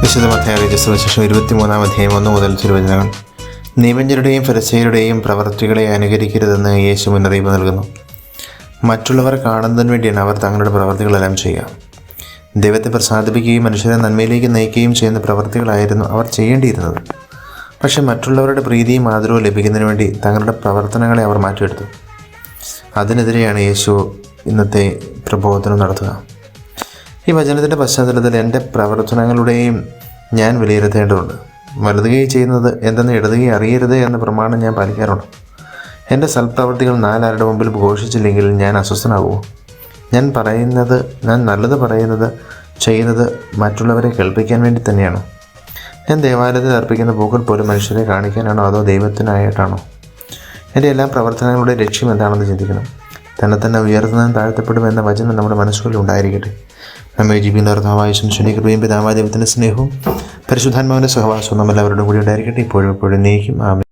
വിശുദ്ധ മത്തയാറിയ ഇരുപത്തിമൂന്നാം അധ്യായം ഒന്ന് മുതൽ തിരുവചനങ്ങൾ. നിയമജ്ഞരുടെയും ഫരസയരുടെയും പ്രവർത്തികളെ അനുകരിക്കരുതെന്ന് യേശു മുന്നറിയിപ്പ് നൽകുന്നു. മറ്റുള്ളവർ കാണുന്നതിന് വേണ്ടിയാണ് അവർ തങ്ങളുടെ പ്രവർത്തികളെല്ലാം ചെയ്യുക. ദൈവത്തെ പ്രസാദിപ്പിക്കുകയും മനുഷ്യരെ നന്മയിലേക്ക് നയിക്കുകയും ചെയ്യുന്ന പ്രവർത്തികളായിരുന്നു അവർ ചെയ്യേണ്ടിയിരുന്നത്. പക്ഷേ മറ്റുള്ളവരുടെ പ്രീതിയും ആദരവും ലഭിക്കുന്നതിന് വേണ്ടി തങ്ങളുടെ പ്രവർത്തനങ്ങളെ അവർ മാറ്റിയെടുത്തു. അതിനെതിരെയാണ് യേശു ഇന്നത്തെ പ്രബോധനം നടത്തുക. ഈ വചനത്തിന്റെ പശ്ചാത്തലത്തിൽ എന്റെ പ്രവർത്തനങ്ങളുടെയും ഞാൻ വിലയിരുത്തേണ്ടതുണ്ട്. വലുതുകൈ ചെയ്യുന്നത് എന്തെന്ന് ഇടതുകൈ അറിയരുത് എന്ന പ്രമാണം ഞാൻ പാലിക്കാറുണ്ട്. എന്റെ സൽപ്രവർത്തികൾ നാലാരുടെ മുമ്പിൽ ഘോഷിച്ചില്ലെങ്കിൽ ഞാൻ അസ്വസ്ഥനാകുമോ? ഞാൻ പറയുന്നത് ഞാൻ നല്ലത് പറയുന്നത് ചെയ്യുന്നത് മറ്റുള്ളവരെ കേൾപ്പിക്കാൻ വേണ്ടി തന്നെയാണ്. ഞാൻ ദേവാലയത്തിൽ അർപ്പിക്കുന്ന പൂക്കൾ പോലും മനുഷ്യരെ കാണിക്കാനാണോ അതോ ദൈവത്തിനായിട്ടാണോ? എന്റെ എല്ലാ പ്രവർത്തനങ്ങളുടെ ലക്ഷ്യം എന്താണെന്ന് ചിന്തിക്കണം. തന്നെ തന്നെ ഉയർത്തുന്നതും താഴ്ത്തപ്പെടും എന്ന വചനം നമ്മുടെ മനസ്സുകളിൽ ഉണ്ടായിരിക്കട്ടെ. നമ്മെ ജീവിക്കുന്ന അർത്ഥമായ ശംശുനി കൃപയും പിതാവായ ദൈവത്തിന്റെ സ്നേഹവും പരിശുദ്ധാത്മാവിന്റെ സഹവാസവും നമ്മളെല്ലാവരുടെ കൂടി ഉണ്ടായിരിക്കട്ടെ. ഇപ്പോഴും എപ്പോഴും നീക്കും. ആമേ